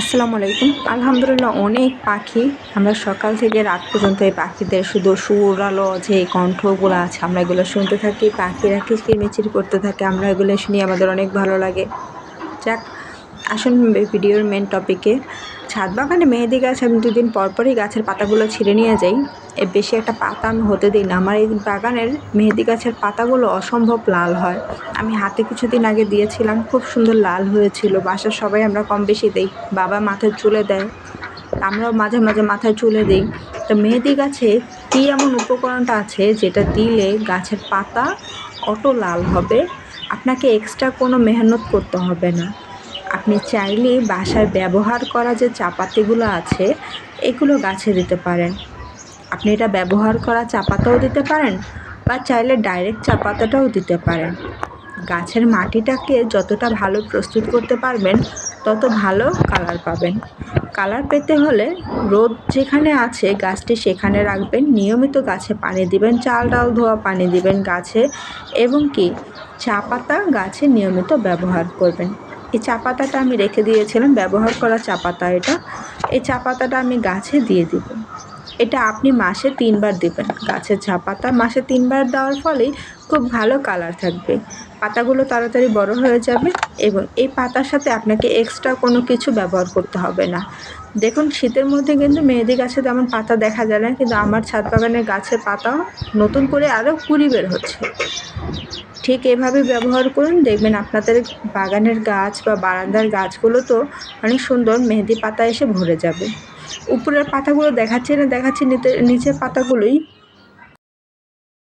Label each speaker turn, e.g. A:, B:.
A: আসসালামু আলাইকুম। আলহামদুলিল্লাহ অনেক পাখি। আমরা সকাল থেকে রাত পর্যন্ত এই পাখিদের শুধু সুর আলো যে কণ্ঠগুলো আছে, আমরা এগুলো শুনতে থাকি। পাখিরা কিচিরমিচির করতে থাকে। আমরা এগুলো শুনি, আমাদের অনেক ভালো লাগে। যাক আসুন ভিডিওর মেন টপিকে ছাদ বাগানে মেহেদি গাছ আমি দুদিন পর পরই গাছের পাতাগুলো ছিঁড়ে নিয়ে যাই। এর বেশি একটা পাতা আমি হতে দিই না। আমার এই বাগানের মেহেদি গাছের পাতাগুলো অসম্ভব লাল হয়। আমি হাতে কিছুদিন আগে দিয়েছিলাম, খুব সুন্দর লাল হয়েছিল। বাসার সবাই আমরা কম বেশি দিই, বাবা মাথায় চুলে দেয়, আমরাও মাঝে মাঝে মাথায় চুলে দিই। তো মেহেদি গাছে কী এমন উপকরণটা আছে যেটা দিলে গাছের পাতা অটো লাল হবে? আপনাকে এক্সট্রা কোনো মেহনত করতে হবে না। আপনি চাইলে বাসায় ব্যবহার করা যে চাপাতিগুলো আছে, এগুলো গাছে দিতে পারেন। আপনি এটা ব্যবহার করা চা পাতাও দিতে পারেন বা চাইলে ডাইরেক্ট চা পাতাটাও দিতে পারেন। গাছের মাটিটাকে যতটা ভালো প্রস্তুত করতে পারবেন, তত ভালো কালার পাবেন। কালার পেতে হলে রোদ যেখানে আছে, গাছটি সেখানে রাখবেন। নিয়মিত গাছে পানি দিবেন, চাল, ডাল, ধোয়া, পানি দিবেন গাছে। এবং কি? চা পাতা গাছে নিয়মিত ব্যবহার করবেন। এই চা পাতাটা আমি রেখে দিয়েছিলাম, ব্যবহার করা চা পাতা এটা। এই চা পাতাটা আমি গাছে দিয়ে দিব। এটা আপনি মাসে তিনবার দেবেন। গাছের চা পাতা মাসে তিনবার দেওয়ার ফলেই খুব ভালো কালার থাকবে। পাতাগুলো তাড়াতাড়ি বড় হয়ে যাবে এবং এই পাতার সাথে আপনাকে এক্সট্রা কোনো কিছু ব্যবহার করতে হবে না। দেখুন, শীতের মধ্যে কিন্তু মেহেদি গাছে তেমন পাতা দেখা যায় না, কিন্তু আমার ছাদ বাগানের গাছের পাতা নতুন করে আরও কুড়ি বের হচ্ছে। ঠিক এভাবে ব্যবহার করুন। দেখবেন আপনাদের বাগানের গাছ বা বারান্দার গাছগুলো তো অনেক সুন্দর মেহেদি পাতা এসে ভরে যাবে। উপরের পাতাগুলো দেখাচ্ছে না দেখাচ্ছে নিচের পাতাগুলোই।